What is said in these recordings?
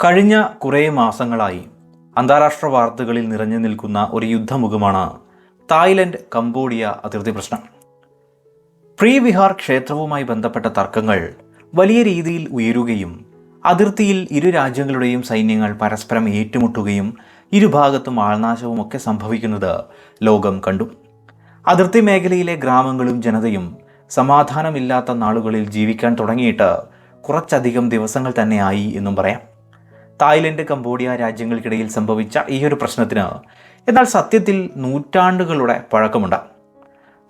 കഴിഞ്ഞ കുറേ മാസങ്ങളായി അന്താരാഷ്ട്ര വാർത്തകളിൽ നിറഞ്ഞു നിൽക്കുന്ന ഒരു യുദ്ധമുഖമാണ് തായ്ലൻഡ് കംബോഡിയ അതിർത്തി പ്രശ്നം. പ്രീ വിഹാർ ക്ഷേത്രവുമായി ബന്ധപ്പെട്ട തർക്കങ്ങൾ വലിയ രീതിയിൽ ഉയരുകയും അതിർത്തിയിൽ ഇരു രാജ്യങ്ങളുടെയും സൈന്യങ്ങൾ പരസ്പരം ഏറ്റുമുട്ടുകയും ഇരുഭാഗത്തും ആൾനാശവും ഒക്കെ സംഭവിക്കുന്നത് ലോകം കണ്ടു. അതിർത്തി മേഖലയിലെ ഗ്രാമങ്ങളും ജനതയും സമാധാനമില്ലാത്ത നാളുകളിൽ ജീവിക്കാൻ തുടങ്ങിയിട്ട് കുറച്ചധികം ദിവസങ്ങൾ തന്നെയായി എന്നും പറയാം. തായ്ലൻഡ് കംബോഡിയ രാജ്യങ്ങൾക്കിടയിൽ സംഭവിച്ച ഈ ഒരു പ്രശ്നത്തിന് എന്നാൽ സത്യത്തിൽ നൂറ്റാണ്ടുകളുടെ പഴക്കമുണ്ട്.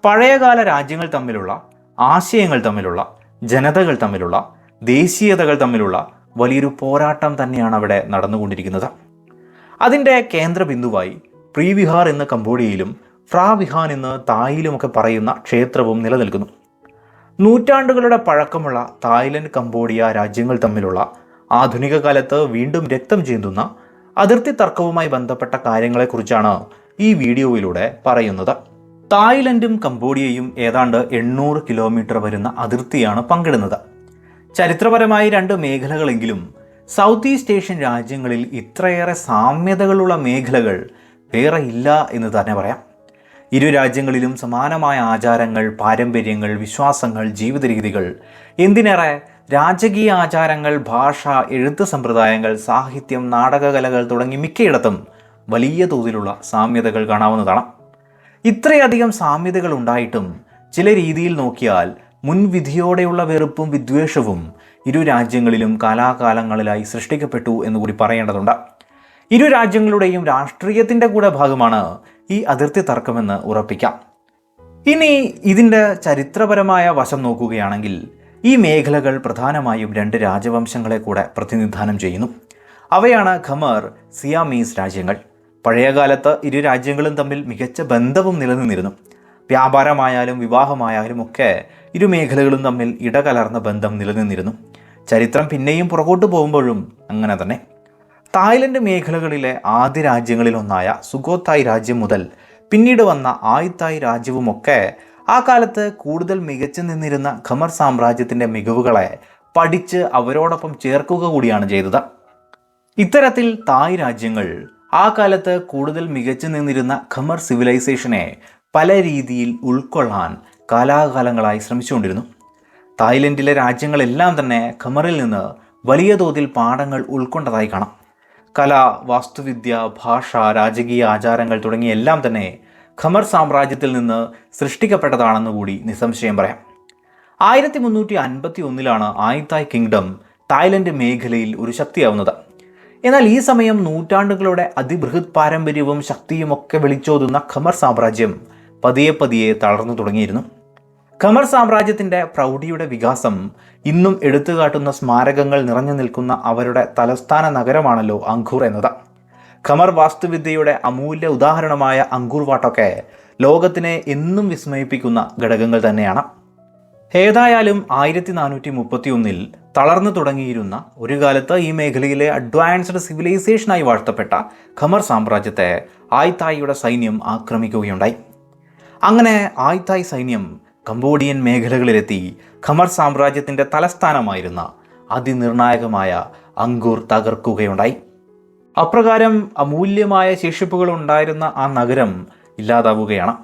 പഴയകാല രാജ്യങ്ങൾ തമ്മിലുള്ള ആശയങ്ങൾ തമ്മിലുള്ള ജനതകൾ തമ്മിലുള്ള ദേശീയതകൾ തമ്മിലുള്ള വലിയൊരു പോരാട്ടം തന്നെയാണ് അവിടെ നടന്നുകൊണ്ടിരിക്കുന്നത്. അതിന്റെ കേന്ദ്ര ബിന്ദുവായി പ്രീവിഹാർ എന്ന കംബോഡിയയിലും ഫ്രാവിഹാൻ എന്ന് തായിലുമൊക്കെ പറയുന്ന ക്ഷേത്രവും നിലനിൽക്കുന്നു. നൂറ്റാണ്ടുകളുടെ പഴക്കമുള്ള തായ്ലൻഡ് കംബോഡിയ രാജ്യങ്ങൾ തമ്മിലുള്ള ആധുനിക കാലത്ത് വീണ്ടും രക്തം ചീന്തുന്ന അതിർത്തി തർക്കവുമായി ബന്ധപ്പെട്ട കാര്യങ്ങളെക്കുറിച്ചാണ് ഈ വീഡിയോയിലൂടെ പറയുന്നത്. തായ്ലൻഡും കംബോഡിയയും ഏതാണ്ട് എണ്ണൂറ് കിലോമീറ്റർ വരുന്ന അതിർത്തിയാണ് പങ്കിടുന്നത്. ചരിത്രപരമായി രണ്ട് മേഖലകളെങ്കിലും സൗത്ത് ഈസ്റ്റ് ഏഷ്യൻ രാജ്യങ്ങളിൽ ഇത്രയേറെ സാമ്യതകളുള്ള മേഖലകൾ വേറെ ഇല്ല എന്ന് തന്നെ പറയാം. ഇരു രാജ്യങ്ങളിലും സമാനമായ ആചാരങ്ങൾ പാരമ്പര്യങ്ങൾ വിശ്വാസങ്ങൾ ജീവിത രീതികൾ എന്തിനേറെ രാജകീയ ആചാരങ്ങൾ ഭാഷ എഴുത്ത് സമ്പ്രദായങ്ങൾ സാഹിത്യം നാടകകലകൾ തുടങ്ങി മിക്കയിടത്തും വലിയ തോതിലുള്ള സാമ്യതകൾ കാണാവുന്നതാണ്. ഇത്രയധികം സാമ്യതകൾ ഉണ്ടായിട്ടും ചില രീതിയിൽ നോക്കിയാൽ മുൻവിധിയോടെയുള്ള വെറുപ്പും വിദ്വേഷവും ഇരു രാജ്യങ്ങളിലും കാലാകാലങ്ങളിലായി സൃഷ്ടിക്കപ്പെട്ടു എന്ന് കൂടി പറയേണ്ടതുണ്ട്. ഇരു രാജ്യങ്ങളുടെയും രാഷ്ട്രീയത്തിന്റെ കൂടെ ഭാഗമാണ് ഈ അതിർത്തി തർക്കമെന്ന് ഉറപ്പിക്കാം. ഇനി ഇതിന്റെ ചരിത്രപരമായ വശം നോക്കുകയാണെങ്കിൽ ഈ മേഖലകൾ പ്രധാനമായും രണ്ട് രാജവംശങ്ങളെ കൂടെ പ്രതിനിധാനം ചെയ്യുന്നു. അവയാണ് ഖമർ സിയാമീസ് രാജ്യങ്ങൾ. പഴയകാലത്ത് ഇരു രാജ്യങ്ങളും തമ്മിൽ മികച്ച ബന്ധവും നിലനിന്നിരുന്നു. വ്യാപാരമായാലും വിവാഹമായാലും ഒക്കെ ഇരു മേഖലകളും തമ്മിൽ ഇടകലർന്ന ബന്ധം നിലനിന്നിരുന്നു. ചരിത്രം പിന്നെയും പുറകോട്ട് പോകുമ്പോഴും അങ്ങനെ തന്നെ. തായ്ലൻഡ് മേഖലകളിലെ ആദ്യ രാജ്യങ്ങളിലൊന്നായ സുഗോത്തായ് രാജ്യം മുതൽ പിന്നീട് വന്ന ആയിത്തായ് രാജ്യവുമൊക്കെ ആ കാലത്ത് കൂടുതൽ മികച്ചു നിന്നിരുന്ന ഖമർ സാമ്രാജ്യത്തിന്റെ മികവുകളെ പഠിച്ച് അവരോടൊപ്പം ചേർക്കുക കൂടിയാണ് ചെയ്തത്. ഇത്തരത്തിൽ തായ് രാജ്യങ്ങൾ ആ കാലത്ത് കൂടുതൽ മികച്ചു നിന്നിരുന്ന ഖമർ സിവിലൈസേഷനെ പല രീതിയിൽ ഉൾക്കൊള്ളാൻ കാലാകാലങ്ങളായി ശ്രമിച്ചുകൊണ്ടിരുന്നു. തായ്ലൻഡിലെ രാജ്യങ്ങളെല്ലാം തന്നെ ഖമറിൽ നിന്ന് വലിയ തോതിൽ പാഠങ്ങൾ ഉൾക്കൊണ്ടതായി കാണാം. കല വാസ്തുവിദ്യ ഭാഷ രാജകീയ ആചാരങ്ങൾ തുടങ്ങിയ എല്ലാം തന്നെ ഖമർ സാമ്രാജ്യത്തിൽ നിന്ന് സൃഷ്ടിക്കപ്പെട്ടതാണെന്ന് കൂടി നിസ്സംശയം പറയാം. ആയിരത്തി മുന്നൂറ്റി അൻപത്തി ഒന്നിലാണ് ആയിത്തായ് കിങ്ഡം തായ്ലൻഡ് മേഖലയിൽ ഒരു ശക്തിയാവുന്നത്. എന്നാൽ ഈ സമയം നൂറ്റാണ്ടുകളുടെ അതിബൃഹത് പാരമ്പര്യവും ശക്തിയും ഒക്കെ വിളിച്ചോതുന്ന ഖമർ സാമ്രാജ്യം പതിയെ പതിയെ തളർന്നു തുടങ്ങിയിരുന്നു. ഖമർ സാമ്രാജ്യത്തിന്റെ പ്രൗഢിയുടെ വികാസം ഇന്നും എടുത്തുകാട്ടുന്ന സ്മാരകങ്ങൾ നിറഞ്ഞു നിൽക്കുന്ന അവരുടെ തലസ്ഥാന നഗരമാണല്ലോ അങ്കൂർ എന്നത്. ഖമർ വാസ്തുവിദ്യയുടെ അമൂല്യ ഉദാഹരണമായ അങ്കൂർ വാട്ടൊക്കെ ലോകത്തിനെ എന്നും വിസ്മയിപ്പിക്കുന്ന ഘടകങ്ങൾ തന്നെയാണ്. ഏതായാലും ആയിരത്തി നാനൂറ്റി മുപ്പത്തി ഒന്നിൽ തളർന്നു തുടങ്ങിയിരുന്ന ഒരു കാലത്ത് ഈ മേഖലയിലെ അഡ്വാൻസ്ഡ് സിവിലൈസേഷനായി വാഴ്ത്തപ്പെട്ട ഖമർ സാമ്രാജ്യത്തെ ആയ്തായിയുടെ സൈന്യം ആക്രമിക്കുകയുണ്ടായി. അങ്ങനെ ആയ്തായ് സൈന്യം കംബോഡിയൻ മേഖലകളിലെത്തി ഖമർ സാമ്രാജ്യത്തിന്റെ തലസ്ഥാനമായിരുന്ന അതിനിർണായകമായ അങ്കൂർ തകർക്കുകയുണ്ടായി. അപ്രകാരം അമൂല്യമായ ശേഷിപ്പുകൾ ഉണ്ടായിരുന്ന ആ നഗരം ഇല്ലാതാവുകയാണ്.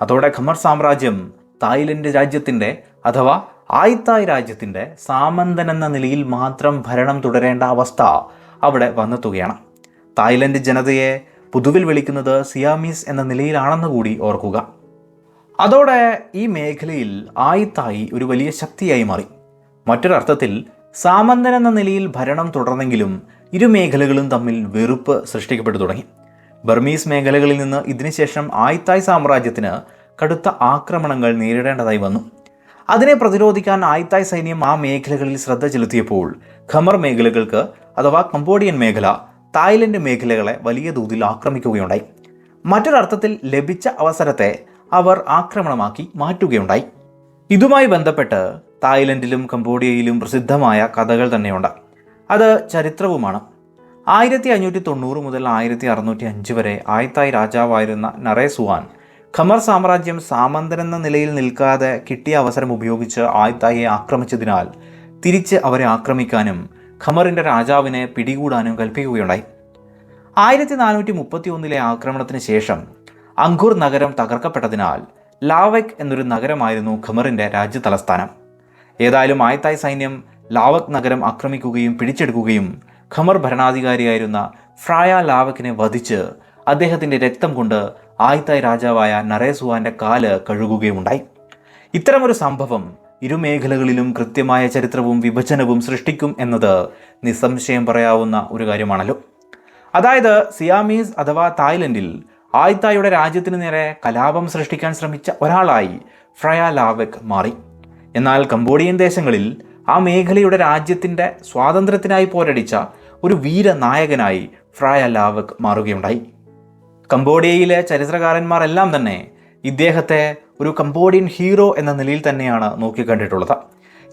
അതോടെ ഖമർ സാമ്രാജ്യം തായ്ലൻഡ് രാജ്യത്തിന്റെ അഥവാ ആയിത്തായ് രാജ്യത്തിന്റെ സാമന്തൻ എന്ന നിലയിൽ മാത്രം ഭരണം തുടരേണ്ട അവസ്ഥ അവിടെ വന്നെത്തുകയാണ്. തായ്ലൻഡ് ജനതയെ പുതുവിൽ വിളിക്കുന്നത് സിയാമീസ് എന്ന നിലയിലാണെന്ന് കൂടി ഓർക്കുക. അതോടെ ഈ മേഖലയിൽ ആയിത്തായി ഒരു വലിയ ശക്തിയായി മാറി. മറ്റൊരർത്ഥത്തിൽ സാമന്തൻ എന്ന നിലയിൽ ഭരണം തുടർന്നെങ്കിലും ഇരു മേഖലകളും തമ്മിൽ വെറുപ്പ് സൃഷ്ടിക്കപ്പെട്ടു തുടങ്ങി. ബർമീസ് മേഖലകളിൽ നിന്ന് ഇതിനുശേഷം ആയിത്തായ് സാമ്രാജ്യത്തിന് കടുത്ത ആക്രമണങ്ങൾ നേരിടേണ്ടതായി വന്നു. അതിനെ പ്രതിരോധിക്കാൻ ആയിത്തായ് സൈന്യം ആ മേഖലകളിൽ ശ്രദ്ധ ചെലുത്തിയപ്പോൾ ഖമർ മേഖലകൾക്ക് അഥവാ കംബോഡിയൻ മേഖല തായ്ലൻഡ് മേഖലകളെ വലിയ തോതിൽ ആക്രമിക്കുകയുണ്ടായി. മറ്റൊരർത്ഥത്തിൽ ലഭിച്ച അവസരത്തെ അവർ ആക്രമണമാക്കി മാറ്റുകയുണ്ടായി. ഇതുമായി ബന്ധപ്പെട്ട് തായ്ലൻഡിലും കംബോഡിയയിലും പ്രസിദ്ധമായ കഥകൾ തന്നെയുണ്ട്. അത് ചരിത്രവുമാണ്. ആയിരത്തി അഞ്ഞൂറ്റി തൊണ്ണൂറ് മുതൽ ആയിരത്തി അറുന്നൂറ്റി അഞ്ച് വരെ ആയത്തായ് രാജാവായിരുന്ന നറേസുവാൻ ഖമർ സാമ്രാജ്യം സാമന്തനെന്ന നിലയിൽ നിൽക്കാതെ കിട്ടിയ അവസരം ഉപയോഗിച്ച് ആയത്തായെ ആക്രമിച്ചതിനാൽ തിരിച്ച് അവരെ ആക്രമിക്കാനും ഖമറിന്റെ രാജാവിനെ പിടികൂടാനും കൽപ്പിക്കുകയുണ്ടായി. ആയിരത്തി നാനൂറ്റി മുപ്പത്തി ഒന്നിലെ ആക്രമണത്തിന് ശേഷം അങ്കൂർ നഗരം തകർക്കപ്പെട്ടതിനാൽ ലാവെക് എന്നൊരു നഗരമായിരുന്നു ഖമറിന്റെ രാജ്യതലസ്ഥാനം. ഏതായാലും ആയത്തായ് സൈന്യം ലാവക് നഗരം ആക്രമിക്കുകയും പിടിച്ചെടുക്കുകയും ഖമർ ഭരണാധികാരിയായിരുന്ന ഫ്രായ ലാവക്കിനെ വധിച്ച് അദ്ദേഹത്തിന്റെ രക്തം കൊണ്ട് ആയിത്തായ് രാജാവായ നരേസുവാന്റെ കാൽ കഴുകുകയുമുണ്ടായി. ഇത്തരമൊരു സംഭവം ഇരുമേഖലകളിലും കൃത്യമായ ചരിത്രവും വിഭജനവും സൃഷ്ടിക്കും എന്നത് നിസ്സംശയം പറയാവുന്ന ഒരു കാര്യമാണല്ലോ. അതായത് സിയാമീസ് അഥവാ തായ്ലൻഡിൽ ആയിത്തായുടെ രാജ്യത്തിന് നേരെ കലാപം സൃഷ്ടിക്കാൻ ശ്രമിച്ച ഒരാളായി ഫ്രയ ലാവക് മാറി. എന്നാൽ കംബോഡിയൻ ദേശങ്ങളിൽ ആ മേഖലയുടെ രാജ്യത്തിന്റെ സ്വാതന്ത്ര്യത്തിനായി പോരടിച്ച ഒരു വീരനായകനായി ഫ്രായ ലാവക് മാറുകയുണ്ടായി. കംബോഡിയയിലെ ചരിത്രകാരന്മാരെല്ലാം തന്നെ ഇദ്ദേഹത്തെ ഒരു കംബോഡിയൻ ഹീറോ എന്ന നിലയിൽ തന്നെയാണ് നോക്കിക്കണ്ടിട്ടുള്ളത്.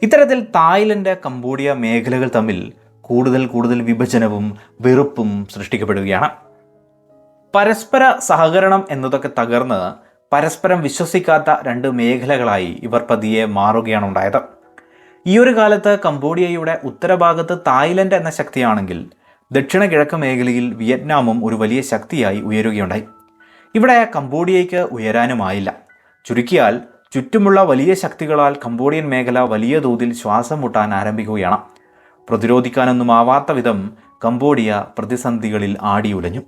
ഇത്തരത്തിൽ തായ്ലൻഡ് കംബോഡിയ മേഖലകൾ തമ്മിൽ കൂടുതൽ കൂടുതൽ വിഭജനവും വെറുപ്പും സൃഷ്ടിക്കപ്പെടുകയാണ്. പരസ്പര സഹകരണം എന്നതൊക്കെ തകർന്ന് പരസ്പരം വിശ്വസിക്കാത്ത രണ്ട് മേഖലകളായി ഇവർ പതിയെ മാറുകയാണ് ഉണ്ടായത് ഈ ഒരു കാലത്ത് കംബോഡിയയുടെ ഉത്തരഭാഗത്ത് തായ്ലൻഡ് എന്ന ശക്തിയാണെങ്കിൽ ദക്ഷിണ കിഴക്ക് മേഖലയിൽ വിയറ്റ്നാമും ഒരു വലിയ ശക്തിയായി ഉയരുകയുണ്ടായി. ഇവിടെ കംബോഡിയയ്ക്ക് ഉയരാനുമായില്ല. ചുരുക്കിയാൽ ചുറ്റുമുള്ള വലിയ ശക്തികളാൽ കംബോഡിയൻ മേഖല വലിയ തോതിൽ ശ്വാസം മുട്ടാൻ ആരംഭിക്കുകയാണ്. പ്രതിരോധിക്കാനൊന്നും ആവാത്ത വിധം കംബോഡിയ പ്രതിസന്ധികളിൽ ആടിയുലഞ്ഞു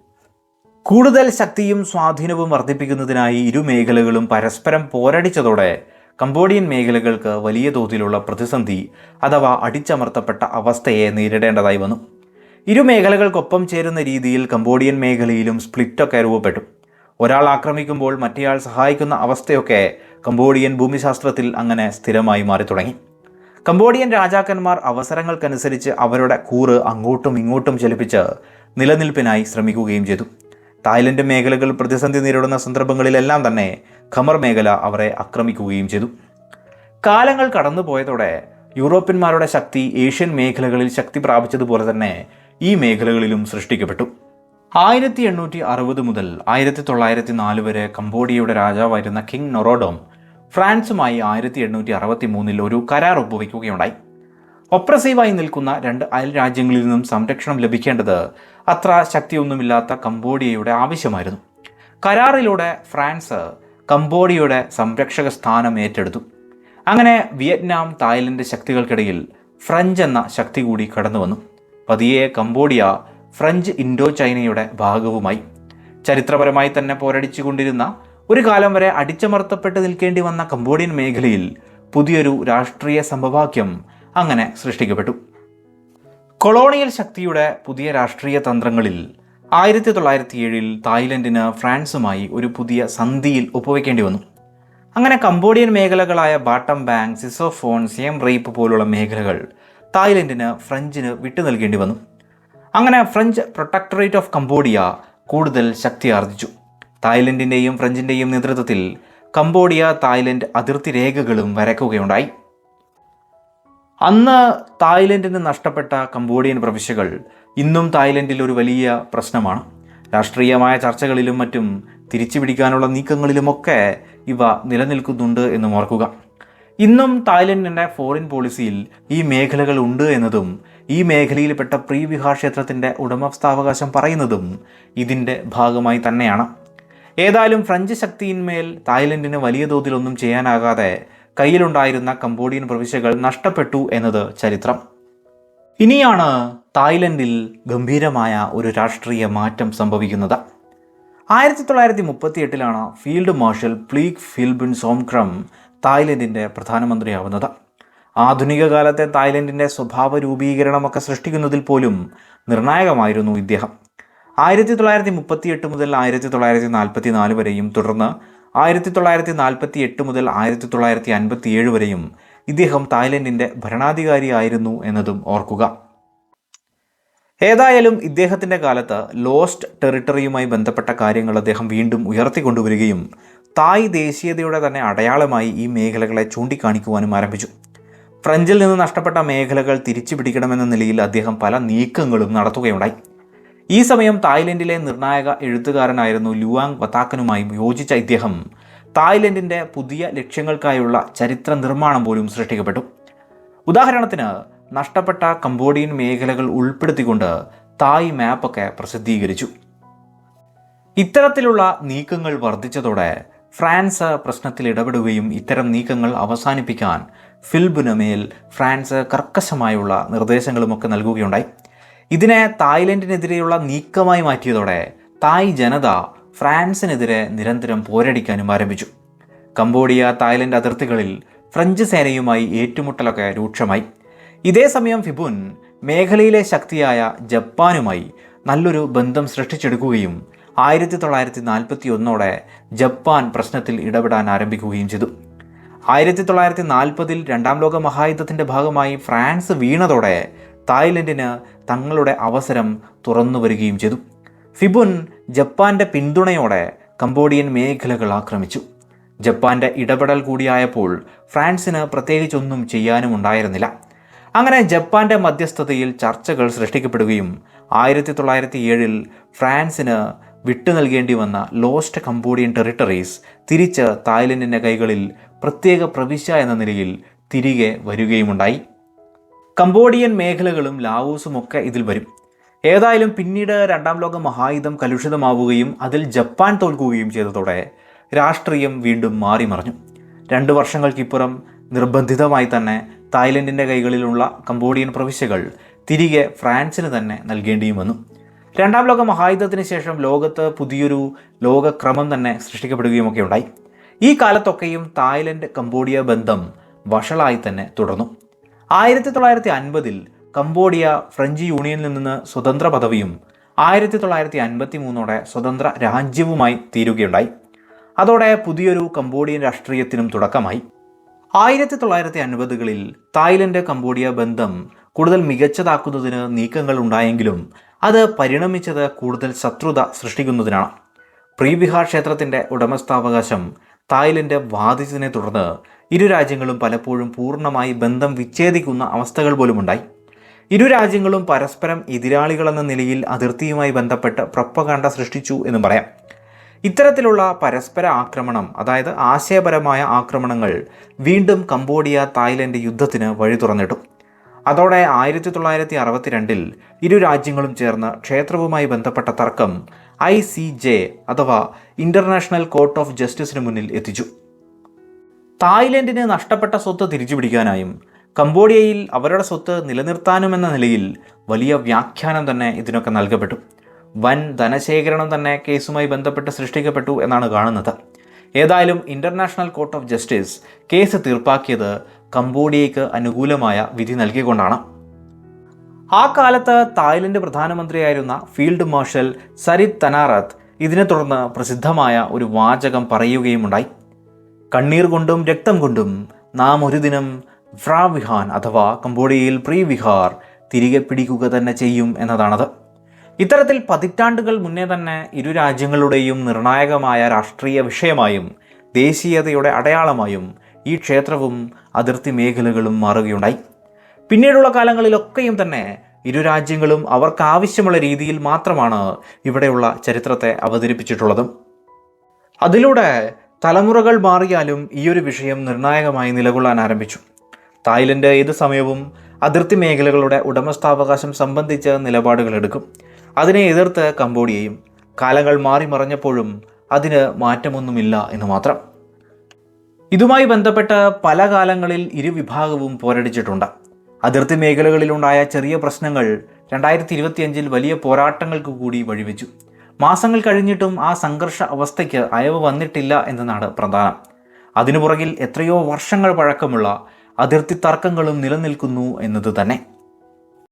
കൂടുതൽ ശക്തിയും സ്വാധീനവും വർദ്ധിപ്പിക്കുന്നതിനായി ഇരു മേഖലകളും പരസ്പരം പോരടിച്ചതോടെ കംബോഡിയൻ മേഖലകൾക്ക് വലിയ തോതിലുള്ള പ്രതിസന്ധി അഥവാ അടിച്ചമർത്തപ്പെട്ട അവസ്ഥയെ നേരിടേണ്ടതായി വന്നു. ഇരു മേഖലകൾക്കൊപ്പം ചേരുന്ന രീതിയിൽ കംബോഡിയൻ മേഖലയിലും സ്പ്ലിറ്റൊക്കെ രൂപപ്പെട്ടു. ഒരാൾ ആക്രമിക്കുമ്പോൾ മറ്റേയാൾ സഹായിക്കുന്ന അവസ്ഥയൊക്കെ കംബോഡിയൻ ഭൂമിശാസ്ത്രത്തിൽ അങ്ങനെ സ്ഥിരമായി മാറി തുടങ്ങി കംബോഡിയൻ രാജാക്കന്മാർ അവസരങ്ങൾക്കനുസരിച്ച് അവരുടെ കൂറ് അങ്ങോട്ടും ഇങ്ങോട്ടും ചലിപ്പിച്ച് നിലനിൽപ്പിനായി ശ്രമിക്കുകയും ചെയ്തു. തായ്ലൻഡ് മേഖലകൾ പ്രതിസന്ധി നേരിടുന്ന സന്ദർഭങ്ങളിലെല്ലാം തന്നെ ഖമർ മേഖല അവരെ ആക്രമിക്കുകയും ചെയ്തു. കാലങ്ങൾ കടന്നുപോയതോടെ യൂറോപ്യന്മാരുടെ ശക്തി ഏഷ്യൻ മേഖലകളിൽ ശക്തി പ്രാപിച്ചതുപോലെ തന്നെ ഈ മേഖലകളിലും സൃഷ്ടിക്കപ്പെട്ടു. ആയിരത്തി എണ്ണൂറ്റി അറുപത് മുതൽ ആയിരത്തി തൊള്ളായിരത്തി നാല് വരെ കംബോഡിയയുടെ രാജാവായിരുന്ന കിങ് നൊറോഡോം ഫ്രാൻസുമായി ആയിരത്തി എണ്ണൂറ്റി അറുപത്തി മൂന്നിൽ ഒരു കരാർ ഒപ്പുവയ്ക്കുകയുണ്ടായി ഒപ്രസീവായി നിൽക്കുന്ന രണ്ട് അയൽ രാജ്യങ്ങളിൽ നിന്നും സംരക്ഷണം ലഭിക്കേണ്ടത് അത്ര ശക്തിയൊന്നുമില്ലാത്ത കംബോഡിയയുടെ ആവശ്യമായിരുന്നു. കരാറിലൂടെ ഫ്രാൻസ് കംബോഡിയയുടെ സംരക്ഷക സ്ഥാനം ഏറ്റെടുത്തു. അങ്ങനെ വിയറ്റ്നാം തായ്ലൻഡ് ശക്തികൾക്കിടയിൽ ഫ്രഞ്ച് എന്ന ശക്തി കൂടി കടന്നു വന്നു പതിയെ കംബോഡിയ ഫ്രഞ്ച് ഇൻഡോ ചൈനയുടെ ഭാഗവുമായി. ചരിത്രപരമായി തന്നെ പോരടിച്ചുകൊണ്ടിരുന്ന ഒരു കാലം വരെ അടിച്ചമർത്തപ്പെട്ട് നിൽക്കേണ്ടി വന്ന കംബോഡിയൻ മേഖലയിൽ പുതിയൊരു രാഷ്ട്രീയ സംഭവാക്യം അങ്ങനെ സൃഷ്ടിക്കപ്പെട്ടു. കൊളോണിയൽ ശക്തിയുടെ പുതിയ രാഷ്ട്രീയ തന്ത്രങ്ങളിൽ ആയിരത്തി തൊള്ളായിരത്തി ഏഴിൽ തായ്ലൻഡിന് ഫ്രാൻസുമായി ഒരു പുതിയ സന്ധിയിൽ ഒപ്പുവെക്കേണ്ടി വന്നു. അങ്ങനെ കംബോഡിയൻ മേഖലകളായ Battambang Sisophon Siem Reap പോലുള്ള മേഖലകൾ തായ്ലൻഡിന് ഫ്രഞ്ചിന് വിട്ടു നൽകേണ്ടി വന്നു. അങ്ങനെ ഫ്രഞ്ച് പ്രൊട്ടക്ടറേറ്റ് ഓഫ് കംബോഡിയ കൂടുതൽ ശക്തി ആർജിച്ചു തായ്ലൻഡിന്റെയും ഫ്രഞ്ചിന്റെയും നേതൃത്വത്തിൽ കംബോഡിയ തായ്ലൻഡ് അതിർത്തി രേഖകളും വരയ്ക്കുകയുണ്ടായി. അന്ന് തായ്ലൻഡിന് നഷ്ടപ്പെട്ട കംബോഡിയൻ പ്രവിശ്യകൾ ഇന്നും തായ്ലൻഡിൽ ഒരു വലിയ പ്രശ്നമാണ്. രാഷ്ട്രീയമായ ചർച്ചകളിലും മറ്റും തിരിച്ചു പിടിക്കാനുള്ള നീക്കങ്ങളിലുമൊക്കെ ഇവ നിലനിൽക്കുന്നുണ്ട് എന്ന് ഓർക്കുക. ഇന്നും തായ്ലൻഡിന്റെ ഫോറിൻ പോളിസിയിൽ ഈ മേഖലകൾ ഉണ്ട് എന്നതും ഈ മേഖലയിൽപ്പെട്ട പ്രീ വിഹാർ ക്ഷേത്രത്തിന്റെ ഉടമസ്ഥാവകാശം പറയുന്നതും ഇതിന്റെ ഭാഗമായി തന്നെയാണ്. ഏതായാലും ഫ്രഞ്ച് ശക്തിയിന്മേൽ തായ്ലൻഡിന് വലിയ തോതിലൊന്നും ചെയ്യാനാകാതെ കയ്യിലുണ്ടായിരുന്ന കംബോഡിയൻ പ്രവിശ്യകൾ നഷ്ടപ്പെട്ടു എന്നത് ചരിത്രം. ഇനിയാണ് തായ്ലൻഡിൽ ഗംഭീരമായ ഒരു രാഷ്ട്രീയ മാറ്റം സംഭവിക്കുന്നത്. ആയിരത്തി തൊള്ളായിരത്തി മുപ്പത്തി എട്ടിലാണ് ഫീൽഡ് മാർഷൽ പ്ലീക് ഫിൽബിൻ സോംക്രം തായ്ലൻഡിന്റെ പ്രധാനമന്ത്രിയാവുന്നത്. ആധുനിക കാലത്തെ തായ്ലൻഡിന്റെ സ്വഭാവ രൂപീകരണമൊക്കെ സൃഷ്ടിക്കുന്നതിൽ പോലും നിർണായകമായിരുന്നു ഇദ്ദേഹം. ആയിരത്തി തൊള്ളായിരത്തി മുപ്പത്തി എട്ട് മുതൽ ആയിരത്തി തൊള്ളായിരത്തി നാൽപ്പത്തി നാല് വരെയും തുടർന്ന് ആയിരത്തി തൊള്ളായിരത്തി നാൽപ്പത്തി എട്ട് മുതൽ ആയിരത്തി തൊള്ളായിരത്തി അൻപത്തി ഏഴ് വരെയും ഇദ്ദേഹം തായ്ലൻഡിന്റെ ഭരണാധികാരിയായിരുന്നു എന്നതും ഓർക്കുക. ഏതായാലും ഇദ്ദേഹത്തിന്റെ കാലത്ത് ലോസ്റ്റ് ടെറിട്ടറിയുമായി ബന്ധപ്പെട്ട കാര്യങ്ങൾ അദ്ദേഹം വീണ്ടും ഉയർത്തിക്കൊണ്ടുവരികയും തായ് ദേശീയതയുടെ തന്നെ അടയാളമായി ഈ മേഖലകളെ ചൂണ്ടിക്കാണിക്കുവാനും ആരംഭിച്ചു. ഫ്രഞ്ചിൽ നിന്ന് നഷ്ടപ്പെട്ട മേഖലകൾ തിരിച്ചു പിടിക്കണമെന്ന നിലയിൽ അദ്ദേഹം പല നീക്കങ്ങളും നടത്തുകയുണ്ടായി. ഈ സമയം തായ്ലൻഡിലെ നിർണായക എഴുത്തുകാരനായിരുന്നു ലുവാങ് വത്താക്കനുമായി യോജിച്ച ഇദ്ദേഹം. തായ്ലൻഡിന്റെ പുതിയ ലക്ഷ്യങ്ങൾക്കായുള്ള ചരിത്ര നിർമ്മാണം പോലും സൃഷ്ടിക്കപ്പെട്ടു. ഉദാഹരണത്തിന് നഷ്ടപ്പെട്ട കംബോഡിയൻ മേഖലകൾ ഉൾപ്പെടുത്തിക്കൊണ്ട് തായ് മാപ്പൊക്കെ പ്രസിദ്ധീകരിച്ചു. ഇത്തരത്തിലുള്ള നീക്കങ്ങൾ വർദ്ധിച്ചതോടെ ഫ്രാൻസ് പ്രശ്നത്തിൽ ഇടപെടുകയും ഇത്തരം നീക്കങ്ങൾ അവസാനിപ്പിക്കാൻ ഫിൽബിന് മേൽ ഫ്രാൻസ് കർക്കശമായുള്ള നിർദ്ദേശങ്ങളുമൊക്കെ നൽകുകയുണ്ടായി. ഇതിനെ തായ്ലൻഡിനെതിരെയുള്ള നീക്കമായി മാറ്റിയതോടെ തായ് ജനത ഫ്രാൻസിനെതിരെ നിരന്തരം പോരടിക്കാനും ആരംഭിച്ചു. കംബോഡിയ തായ്ലൻഡ് അതിർത്തികളിൽ ഫ്രഞ്ച് സേനയുമായി ഏറ്റുമുട്ടലൊക്കെ രൂക്ഷമായി. ഇതേ സമയം ഫിബുൻ മേഖലയിലെ ശക്തിയായ ജപ്പാനുമായി നല്ലൊരു ബന്ധം സൃഷ്ടിച്ചെടുക്കുകയും ആയിരത്തി തൊള്ളായിരത്തി നാൽപ്പത്തി ഒന്നോടെ ജപ്പാൻ പ്രശ്നത്തിൽ ഇടപെടാൻ ആരംഭിക്കുകയും ചെയ്തു. ആയിരത്തി തൊള്ളായിരത്തി നാൽപ്പതിൽ രണ്ടാം ലോക മഹായുദ്ധത്തിന്റെ ഭാഗമായി ഫ്രാൻസ് വീണതോടെ തായ്ലൻഡിന് തങ്ങളുടെ അവസരം തുറന്നു വരികയും ചെയ്തു. ഫിബുൻ ജപ്പാന്റെ പിന്തുണയോടെ കംബോഡിയൻ മേഖലകൾ ആക്രമിച്ചു. ജപ്പാന്റെ ഇടപെടൽ കൂടിയായപ്പോൾ ഫ്രാൻസിന് പ്രത്യേകിച്ചൊന്നും ചെയ്യാനും ഉണ്ടായിരുന്നില്ല. അങ്ങനെ ജപ്പാന്റെ മധ്യസ്ഥതയിൽ ചർച്ചകൾ സൃഷ്ടിക്കപ്പെടുകയും ആയിരത്തി തൊള്ളായിരത്തി ഏഴിൽ ഫ്രാൻസിന് വിട്ടു നൽകേണ്ടി വന്ന ലോസ്റ്റ് കംബോഡിയൻ ടെറിട്ടറീസ് തിരിച്ച് തായ്ലൻഡിന്റെ കൈകളിൽ പ്രത്യേക പ്രവിശ്യ എന്ന നിലയിൽ തിരികെ വരികയുമുണ്ടായി. കംബോഡിയൻ മേഖലകളും ലാവോസും ഒക്കെ ഇതിൽ വരും. ഏതായാലും പിന്നീട് രണ്ടാം ലോക മഹായുധം കലുഷിതമാവുകയും അതിൽ ജപ്പാൻ തോൽക്കുകയും ചെയ്തതോടെ രാഷ്ട്രീയം വീണ്ടും മാറി മറിഞ്ഞു. രണ്ട് വർഷങ്ങൾക്കിപ്പുറം നിർബന്ധിതമായി തന്നെ തായ്ലൻഡിന്റെ കൈകളിലുള്ള കംബോഡിയൻ പ്രവിശ്യകൾ തിരികെ ഫ്രാൻസിന് തന്നെ നൽകേണ്ടിയും വന്നു. രണ്ടാം ലോക മഹായുദ്ധത്തിന് ശേഷം ലോകത്ത് പുതിയൊരു ലോകക്രമം തന്നെ സൃഷ്ടിക്കപ്പെടുകയുമൊക്കെ ഉണ്ടായി. ഈ കാലത്തൊക്കെയും തായ്ലൻഡ് കംബോഡിയ ബന്ധം വഷളായി തന്നെ തുടർന്നു. ആയിരത്തി തൊള്ളായിരത്തി അൻപതിൽ കംബോഡിയ ഫ്രഞ്ച് യൂണിയനിൽ നിന്ന് സ്വതന്ത്ര പദവിയും ആയിരത്തി തൊള്ളായിരത്തി അൻപത്തി മൂന്നോടെ സ്വതന്ത്ര രാജ്യവുമായി തീരുകയുണ്ടായി. അതോടെ പുതിയൊരു കംബോഡിയൻ രാഷ്ട്രീയത്തിനും തുടക്കമായി. ആയിരത്തി തൊള്ളായിരത്തി അൻപതുകളിൽ തായ്ലൻഡ് കംബോഡിയ ബന്ധം കൂടുതൽ മികച്ചതാക്കുന്നതിന് നീക്കങ്ങൾ ഉണ്ടായെങ്കിലും അത് പരിണമിച്ചത് കൂടുതൽ ശത്രുത സൃഷ്ടിക്കുന്നതിനാണ്. പ്രീബിഹാർ ക്ഷേത്രത്തിന്റെ ഉടമസ്ഥാവകാശം തായ്ലൻഡ് ബാധിച്ചതിനെ തുടർന്ന് ഇരു രാജ്യങ്ങളും പലപ്പോഴും പൂർണമായി ബന്ധം വിച്ഛേദിക്കുന്ന അവസ്ഥകൾ പോലുമുണ്ടായി. ഇരു രാജ്യങ്ങളും പരസ്പരം എതിരാളികളെന്ന നിലയിൽ അതിർത്തിയുമായി ബന്ധപ്പെട്ട് പ്രപ്പകാണ്ട സൃഷ്ടിച്ചു എന്ന് പറയാം. ഇത്തരത്തിലുള്ള പരസ്പര ആക്രമണം അതായത് ആശയപരമായ ആക്രമണങ്ങൾ വീണ്ടും കംബോഡിയ തായ്ലൻഡ് യുദ്ധത്തിന് വഴി തുറന്നിട്ടു. അതോടെ ആയിരത്തി തൊള്ളായിരത്തി അറുപത്തിരണ്ടിൽ ഇരു രാജ്യങ്ങളും ചേർന്ന് ക്ഷേത്രവുമായി ബന്ധപ്പെട്ട തർക്കം ഐ സി ജെ അഥവാ ഇന്റർനാഷണൽ കോർട്ട് ഓഫ് ജസ്റ്റിസിന് മുന്നിൽ എത്തിച്ചു. തായ്ലൻഡിന് നഷ്ടപ്പെട്ട സ്വത്ത് തിരിച്ചു തിരിച്ചുപിടിക്കാനായും കംബോഡിയയിൽ അവരുടെ സ്വത്ത് നിലനിർത്താനും എന്ന നിലയിൽ വലിയ വ്യാഖ്യാനം തന്നെ ഇതിനൊക്കെ നൽകപ്പെട്ടു. വൻ ധനശേഖരണം തന്നെ കേസുമായി ബന്ധപ്പെട്ട് സൃഷ്ടിക്കപ്പെട്ടു എന്നാണ് കാണുന്നത്. ഏതായാലും International Court of Justice case തീർപ്പാക്കിയത് കംബോഡിയയ്ക്ക് അനുകൂലമായ വിധി നൽകിക്കൊണ്ടാണ്. ആ കാലത്ത് തായ്ലൻഡ് പ്രധാനമന്ത്രിയായിരുന്ന ഫീൽഡ് മാർഷൽ സരിത് തനാറത്ത് ഇതിനെ തുടർന്ന് പ്രസിദ്ധമായ ഒരു വാചകം പറയുകയുമുണ്ടായി. കണ്ണീർ കൊണ്ടും രക്തം കൊണ്ടും നാം ഒരു ദിനം ഫ്രാവിഹാൻ അഥവാ കംബോഡിയയിൽ പ്രീവിഹാർ തിരികെ പിടിക്കുക തന്നെ ചെയ്യും എന്നതാണത്. ഇത്തരത്തിൽ പതിറ്റാണ്ടുകൾ മുന്നേ തന്നെ ഇരു രാജ്യങ്ങളുടെയും നിർണായകമായ രാഷ്ട്രീയ വിഷയമായും ദേശീയതയുടെ അടയാളമായും ഈ ക്ഷേത്രവും അതിർത്തി മേഖലകളും മാറുകയുണ്ടായി. പിന്നീടുള്ള കാലങ്ങളിലൊക്കെയും തന്നെ ഇരു രാജ്യങ്ങളും അവർക്കാവശ്യമുള്ള രീതിയിൽ മാത്രമാണ് ഇവിടെയുള്ള ചരിത്രത്തെ അവതരിപ്പിച്ചിട്ടുള്ളതും. അതിലൂടെ തലമുറകൾ മാറിയാലും ഈ ഒരു വിഷയം നിർണായകമായി നിലകൊള്ളാൻ ആരംഭിച്ചു. തായ്ലൻഡ് ഏത് സമയവും അതിർത്തി മേഖലകളുടെ ഉടമസ്ഥാവകാശം സംബന്ധിച്ച നിലപാടുകൾ എടുക്കും. അതിനെ എതിർത്ത് കംബോഡിയയും കാലങ്ങൾ മാറി മറഞ്ഞപ്പോഴും അതിന് മാറ്റമൊന്നുമില്ല എന്ന് മാത്രം. ഇതുമായി ബന്ധപ്പെട്ട് പല കാലങ്ങളിൽ ഇരുവിഭാഗവും പോരടിച്ചിട്ടുണ്ട്. അതിർത്തി മേഖലകളിലുണ്ടായ ചെറിയ പ്രശ്നങ്ങൾ രണ്ടായിരത്തി ഇരുപത്തിയഞ്ചിൽ വലിയ പോരാട്ടങ്ങൾക്ക് കൂടി വഴിവെച്ചു. മാസങ്ങൾ കഴിഞ്ഞിട്ടും ആ സംഘർഷ അവസ്ഥയ്ക്ക് അയവ് വന്നിട്ടില്ല എന്നതാണ് പ്രധാനം. അതിനു പുറകിൽ എത്രയോ വർഷങ്ങൾ പഴക്കമുള്ള അതിർത്തി തർക്കങ്ങളും നിലനിൽക്കുന്നു എന്നത് തന്നെ.